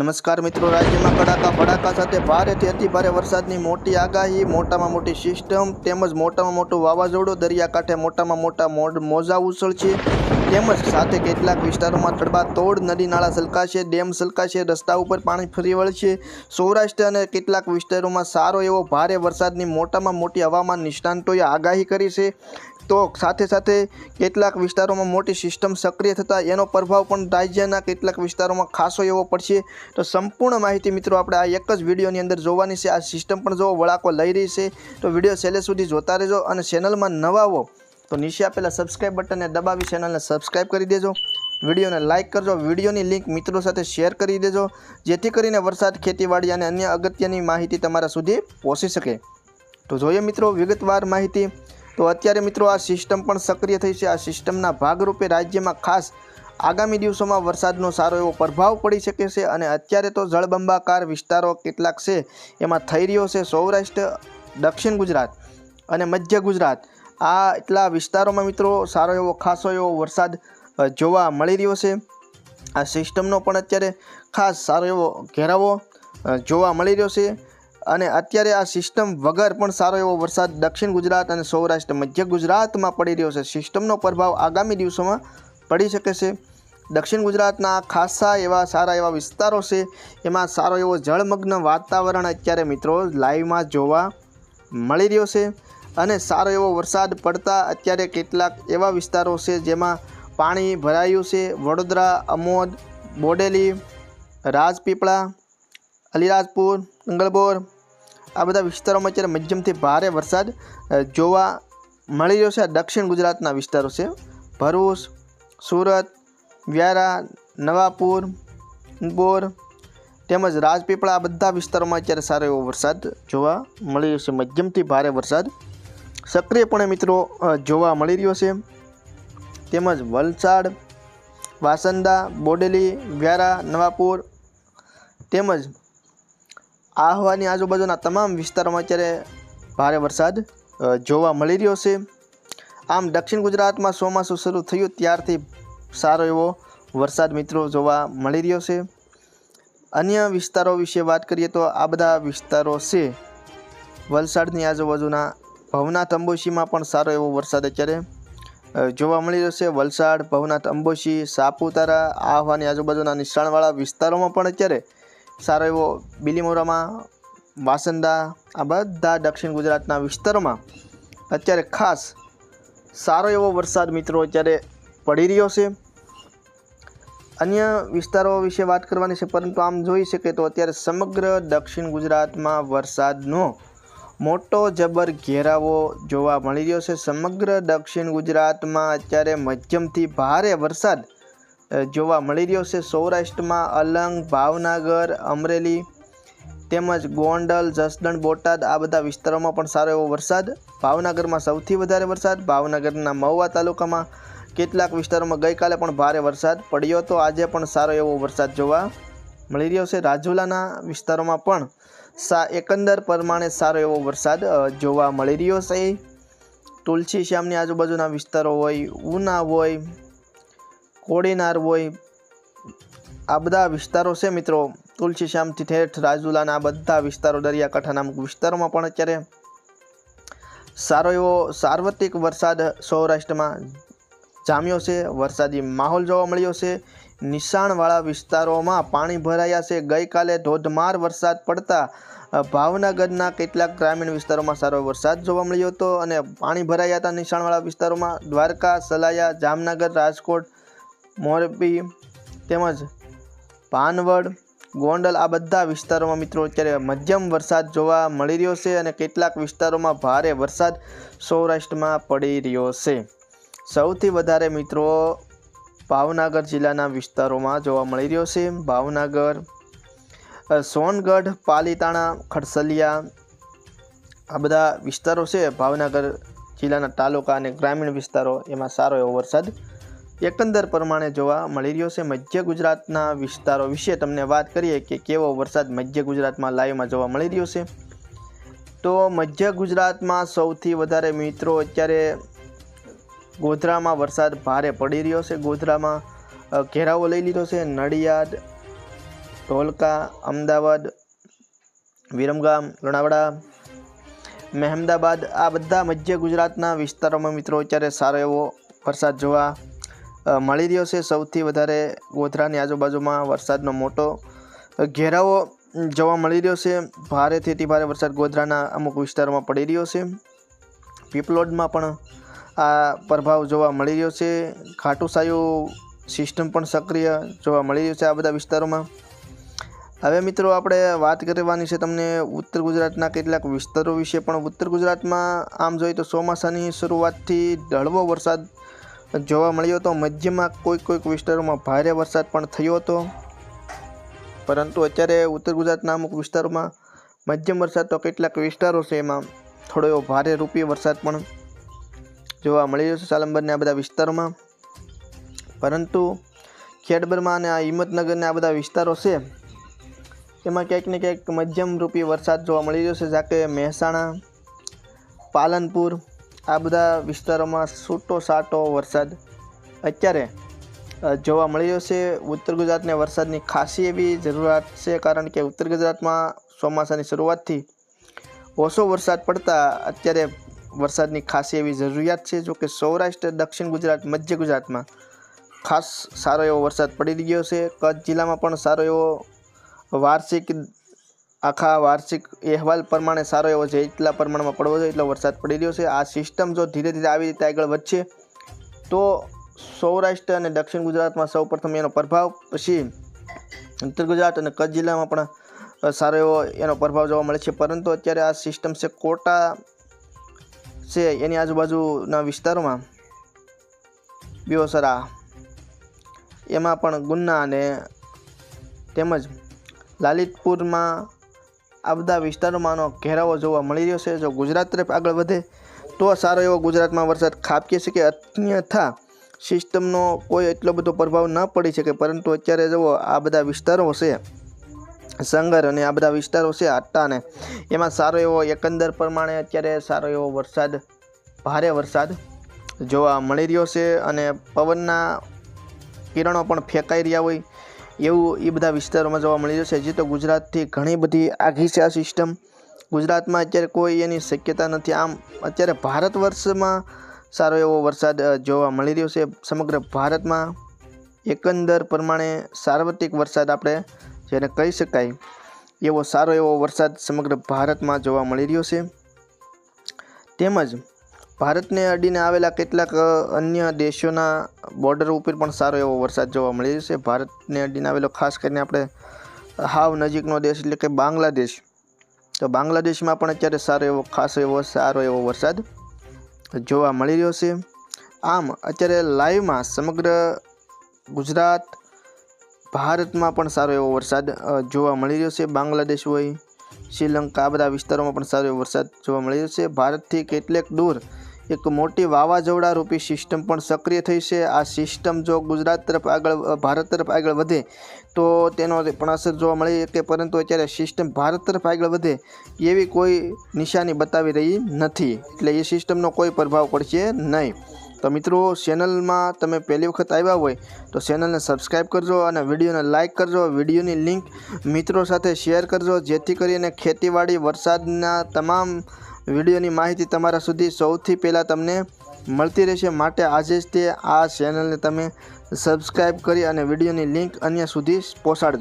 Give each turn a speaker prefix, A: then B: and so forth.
A: નમસ્કાર મિત્રો, રાજ્યમાં કડાકા ભડાકા સાથે ભારેથી અતિ ભારે વરસાદની મોટી આગાહી, મોટામાં મોટી સિસ્ટમ તેમજ મોટામાં મોટું વાવાઝોડું, દરિયાકાંઠે મોટામાં મોટા મોડ, મોજા ઉછળશે. તેમજ સાથે કેટલાક વિસ્તારોમાં તડબાતોડ નદી નાળા સલકાશે ડેમ સલકાશે રસ્તા ઉપર પાણી ફરી વળશે. સૌરાષ્ટ્ર અને કેટલાક વિસ્તારોમાં સારો એવો ભારે વરસાદની મોટામાં મોટી હવામાન નિષ્ણાંતોએ આગાહી કરી છે. તો સાથે સાથે કેટલાક વિસ્તારોમાં મોટી સિસ્ટમ સક્રિય થતાં એનો પ્રભાવ પણ રાજ્યના કેટલાક વિસ્તારોમાં ખાસો એવો પડશે. તો સંપૂર્ણ માહિતી મિત્રો આપણે આ એક જ વિડીયોની અંદર જોવાની છે. આ સિસ્ટમ પણ જો વળાકો લઈ રહી છે, તો વીડિયો છેલ્લે સુધી જોતા રહેજો અને ચેનલમાં નવા હો, તો નીચે આપેલા સબસ્ક્રાઈબ બટનને દબાવી ચેનલને સબસ્ક્રાઈબ કરી દેજો. વિડીયોને લાઇક કરજો. વિડીયોની લિંક મિત્રો સાથે શેર કરી દેજો, જેથી કરીને વરસાદ, ખેતીવાડી અને અન્ય અગત્યની માહિતી તમારા સુધી પહોંચી શકે. તો જોઈએ મિત્રો વિગતવાર માહિતી. તો અત્યારે મિત્રો આ સિસ્ટમ પણ સક્રિય થઈ છે. આ સિસ્ટમના ભાગરૂપે રાજ્યમાં ખાસ આગામી દિવસોમાં વરસાદનો સારો એવો પ્રભાવ પડી શકે છે અને અત્યારે તો જળબંબાકાર વિસ્તારો કેટલાક છે એમાં થઈ રહ્યો છે સૌરાષ્ટ્ર, દક્ષિણ ગુજરાત અને મધ્ય ગુજરાત. આ એટલા વિસ્તારોમાં મિત્રો સારો એવો, ખાસો એવો વરસાદ જોવા મળી રહ્યો છે. આ સિસ્ટમનો પણ અત્યારે ખાસ સારો એવો ઘેરાવો જોવા મળી રહ્યો છે. અને અત્યારે આ સિસ્ટમ વગર પણ સારો એવો વરસાદ દક્ષિણ ગુજરાત અને સૌરાષ્ટ્ર મધ્ય ગુજરાતમાં પડી રહ્યો છે. સિસ્ટમનો પ્રભાવ આગામી દિવસોમાં પડી શકે છે. દક્ષિણ ગુજરાતના ખાસા એવા સારા એવા વિસ્તારો છે, એમાં સારો એવો જળમગ્ન વાતાવરણ અત્યારે મિત્રો લાઈવમાં જોવા મળી રહ્યો છે અને સારો એવો વરસાદ પડતા અત્યારે કેટલાક એવા વિસ્તારો છે જેમાં પાણી ભરાયું છે. વડોદરા, અમોદ, બોડેલી, રાજપીપળા, અલીરાજપુર મંગળબોર આ બધા વિસ્તારોમાં અત્યારે મધ્યમથી ભારે વરસાદ જોવા મળી રહ્યો છે. આ દક્ષિણ ગુજરાતના વિસ્તારો છે. ભરૂચ, સુરત, વ્યારા, નવાપુર બોર તેમજ રાજપીપળા આ બધા વિસ્તારોમાં અત્યારે સારો એવો વરસાદ જોવા મળી રહ્યો છે. મધ્યમથી ભારે વરસાદ સક્રિયપણે મિત્રો જોવા મળી રહ્યો છે. તેમજ વલસાડ, વાસંદા, બોડેલી, વ્યારા, નવાપુર તેમજ આહવાની આજુબાજુના તમામ વિસ્તારોમાં અત્યારે ભારે વરસાદ જોવા મળી રહ્યો છે. આમ દક્ષિણ ગુજરાતમાં ચોમાસું શરૂ થયું ત્યારથી સારો એવો વરસાદ મિત્રો જોવા મળી રહ્યો છે. અન્ય વિસ્તારો વિશે વાત કરીએ તો આ બધા વિસ્તારો છે. વલસાડની આજુબાજુના ભવનાથ અંબોશીમાં પણ સારો એવો વરસાદ અત્યારે જોવા મળી રહ્યો છે. વલસાડ, ભવનાથ અંબોશી, સાપુતારા, આહવાની આજુબાજુના નિશાણવાળા વિસ્તારોમાં પણ અત્યારે સારો એવો બિલીમોરામાં, વાસંદા, આ બધા દક્ષિણ ગુજરાતના વિસ્તારોમાં અત્યારે ખાસ સારો એવો વરસાદ મિત્રો અત્યારે પડી રહ્યો છે. અન્ય વિસ્તારો વિશે વાત કરવાની છે, પરંતુ આમ જોઈ શકે તો અત્યારે સમગ્ર દક્ષિણ ગુજરાતમાં વરસાદનો મોટો જબર ઘેરાવો જોવા મળી રહ્યો છે. સમગ્ર દક્ષિણ ગુજરાતમાં અત્યારે મધ્યમથી ભારે વરસાદ જોવા મળી રહ્યો છે. સૌરાષ્ટ્રમાં અલંગ, ભાવનગર, અમરેલી તેમજ ગોંડલ, જસદણ, બોટાદ આ બધા વિસ્તારોમાં પણ સારો એવો વરસાદ. ભાવનગરમાં સૌથી વધારે વરસાદ, ભાવનગરના મહુવા તાલુકામાં કેટલાક વિસ્તારોમાં ગઈકાલે પણ ભારે વરસાદ પડ્યો હતો. આજે પણ સારો એવો વરસાદ જોવા મળી રહ્યો છે. રાજુલાના વિસ્તારોમાં પણ સા, એકંદર પ્રમાણે સારો એવો વરસાદ જોવા મળી રહ્યો છે. તુલસી શ્યામની આજુબાજુના વિસ્તારો હોય, ઉના હોય કોડીનાર હોય. આ બધા વિસ્તારો છે મિત્રો. તુલસી શ્યામથી ઠેઠ રાજુલાના આ બધા વિસ્તારો દરિયાકાંઠાના અમુક વિસ્તારોમાં પણ અત્યારે સારો એવો સાર્વત્રિક વરસાદ સૌરાષ્ટ્રમાં જામ્યો છે. વરસાદી માહોલ જોવા મળ્યો છે. નિશાણવાળા વિસ્તારોમાં પાણી ભરાયા છે. ગઈકાલે ધોધમાર વરસાદ પડતા ભાવનગરના કેટલાક ગ્રામીણ વિસ્તારોમાં સારો વરસાદ જોવા મળ્યો હતો અને પાણી ભરાયા હતા નિશાણવાળા વિસ્તારોમાં. દ્વારકા, સલાયા, જામનગર, રાજકોટ મોરબી તેમજ પાનવડ, ગોંડલ આ બધા વિસ્તારોમાં મિત્રો અત્યારે મધ્યમ વરસાદ જોવા મળી રહ્યો છે અને કેટલાક વિસ્તારોમાં ભારે વરસાદ સૌરાષ્ટ્રમાં પડી રહ્યો છે. સૌથી વધારે મિત્રો ભાવનગર જિલ્લાના વિસ્તારોમાં જોવા મળી રહ્યો છે. ભાવનગર સોનગઢ, પાલીતાણા, ખડસલિયા આ બધા વિસ્તારો છે. ભાવનગર જિલ્લાના તાલુકા અને ગ્રામીણ વિસ્તારો એમાં સારો એવો વરસાદ એકંદર પ્રમાણે જોવા મળી રહ્યો છે. મધ્ય ગુજરાતના વિસ્તારો વિશે તમને વાત કરીએ કે કેવો વરસાદ મધ્ય ગુજરાતમાં લાઈવમાં જોવા મળી રહ્યો છે. તો મધ્ય ગુજરાતમાં સૌથી વધારે મિત્રો અત્યારે ગોધરામાં વરસાદ ભારે પડી રહ્યો છે. ગોધરામાં ઘેરાવો લઈ લીધો છે. નડિયાદ ધોલકા અમદાવાદ, વિરમગામ, લોણાવડા, મહેમદાબાદ આ બધા મધ્ય ગુજરાતના વિસ્તારોમાં મિત્રો અત્યારે સારો એવો વરસાદ જોવા મળી રહ્યો છે. સૌથી વધારે ગોધરાની આજુબાજુમાં વરસાદનો મોટો ઘેરાવો જોવા મળી રહ્યો છે. ભારેથી અતિ ભારે વરસાદ ગોધરાના અમુક વિસ્તારોમાં પડી રહ્યો છે. પીપલોડમાં પણ આ પ્રભાવ જોવા મળી રહ્યો છે. ખાટુસાયુ સિસ્ટમ પણ સક્રિય જોવા મળી રહ્યું છે આ બધા વિસ્તારોમાં. હવે મિત્રો આપણે વાત કરવાની છે તમને ઉત્તર ગુજરાતના કેટલાક વિસ્તારો વિશે. પણ ઉત્તર ગુજરાતમાં આમ જોઈએ તો ચોમાસાની શરૂઆતથી ઢળવો વરસાદ જોવા મળ્યો હતો મધ્યમાં કોઈક કોઈક વિસ્તારોમાં ભારે વરસાદ પણ થયો હતો. પરંતુ અત્યારે ઉત્તર ગુજરાતના અમુક વિસ્તારોમાં મધ્યમ વરસાદ તો કેટલાક વિસ્તારો છે એમાં. થોડો એવો ભારે રૂપી વરસાદ પણ જોવા મળી રહ્યો છે સાલંબરના આ બધા વિસ્તારોમાં. પરંતુ ખેડબરમાં અને આ હિંમતનગરના આ બધા વિસ્તારો છે, એમાં ક્યાંક ને ક્યાંક મધ્યમ રૂપી વરસાદ જોવા મળી રહ્યો છે, જાકે મહેસાણા, પાલનપુર આ બધા વિસ્તારોમાં છૂટો સાટો વરસાદ અત્યારે જોવા મળી રહ્યો છે. ઉત્તર ગુજરાતને વરસાદની ખાસી એવી જરૂરિયાત છે કારણ કે ઉત્તર ગુજરાતમાં ચોમાસાની શરૂઆતથી ઓછો વરસાદ પડતા અત્યારે વરસાદની ખાસી એવી જરૂરિયાત છે. જોકે સૌરાષ્ટ્ર, દક્ષિણ ગુજરાત, મધ્ય ગુજરાતમાં ખાસ સારો એવો વરસાદ પડી ગયો છે. કચ્છ જિલ્લામાં પણ સારો એવો વાર્ષિક આખા વાર્ષિક અહેવાલ પ્રમાણે સારો એવો છે, એટલા પ્રમાણમાં પડવો જોઈએ, એટલો વરસાદ પડી રહ્યો છે. આ સિસ્ટમ જો ધીરે ધીરે આવી રીતે આગળ વધશે, તો સૌરાષ્ટ્ર અને દક્ષિણ ગુજરાતમાં સૌ પ્રથમ એનો પ્રભાવ, પછી ઉત્તર ગુજરાત અને કચ્છ જિલ્લામાં પણ સારો એવો એનો પ્રભાવ જોવા મળે છે. પરંતુ અત્યારે આ સિસ્ટમ છે, કોટા છે, એની આજુબાજુના વિસ્તારોમાં બેઓસરા એમાં પણ ગુન્ના અને તેમજ લાલિતપુરમાં આ બધા વિસ્તારોમાંનો ઘેરાવો જોવા મળી રહ્યો છે. જો ગુજરાત તરફ આગળ વધે, તો સારો એવો ગુજરાતમાં વરસાદ ખાબકી શકે. અન્યથા સિસ્ટમનો કોઈ એટલો બધો પ્રભાવ ન પડી શકે. પરંતુ અત્યારે જુઓ, આ બધા વિસ્તારો છે, સંગર અને આ બધા વિસ્તારો છે આટ્ટાને એમાં સારો એવો એકંદર પ્રમાણે અત્યારે સારો એવો વરસાદ, ભારે વરસાદ જોવા મળી રહ્યો છે. અને પવનના કિરણો પણ ફેંકાઈ રહ્યા હોય એવું એ બધા વિસ્તારોમાં જોવા મળી જશે હજી તો ગુજરાતથી ઘણી બધી આઘી છે આ સિસ્ટમ ગુજરાતમાં અત્યારે કોઈ એની શક્યતા નથી. આમ અત્યારે ભારત વર્ષમાં સારો એવો વરસાદ જોવા મળી રહ્યો છે. સમગ્ર ભારતમાં એકંદર પ્રમાણે સાર્વત્રિક વરસાદ આપણે જેને કહી શકાય, એવો સારો એવો વરસાદ સમગ્ર ભારતમાં જોવા મળી રહ્યો છે. તેમજ ભારતને અડીને આવેલા કેટલાક અન્ય દેશોના બોર્ડર ઉપર પણ સારો એવો વરસાદ જોવા મળી રહ્યો છે. ભારતને અડીને આવેલો ખાસ કરીને આપણે હાવ નજીકનો દેશ એટલે કે બાંગ્લાદેશ. તો બાંગ્લાદેશમાં પણ અત્યારે સારો એવો, ખાસ એવો, સારો એવો વરસાદ જોવા મળી રહ્યો છે. આમ, અત્યારે લાઈવમાં સમગ્ર ગુજરાત, ભારતમાં પણ સારો એવો વરસાદ જોવા મળી રહ્યો છે. બાંગ્લાદેશ હોય, શ્રીલંકા, આ બધા વિસ્તારોમાં પણ સારો એવો વરસાદ જોવા મળી રહ્યો છે. ભારતથી કેટલેક દૂર એક મોટી વાવાઝોડા રૂપી સિસ્ટમ પણ સક્રિય થઈ છે. આ સિસ્ટમ જો ગુજરાત તરફ આગળ ભારત તરફ આગળ વધે, તો તેનો પણ અસર જોવા મળી કે પરંતુ અત્યારે સિસ્ટમ ભારત તરફ આગળ વધે એવી કોઈ નિશાની બતાવી રહી નથી. એટલે એ સિસ્ટમનો કોઈ પ્રભાવ પડશે નહીં. તો મિત્રો ચેનલમાં તમે પહેલી વખત આવ્યા હોય, તો ચેનલને સબસ્ક્રાઈબ કરજો અને વિડીયોને લાઇક કરજો. વિડીયોની લિંક મિત્રો સાથે શેર કરજો. જેથી કરીને ખેતીવાડી વરસાદના તમામ વિડીયોની માહિતી તમારા સુધી સૌથી પહેલાં તમને મળતી રહેશે. માટે આજે જ તે આ ચેનલને તમે સબસ્ક્રાઈબ કરી અને વિડીયોની લિંક અન્ય સુધી પહોંચાડજો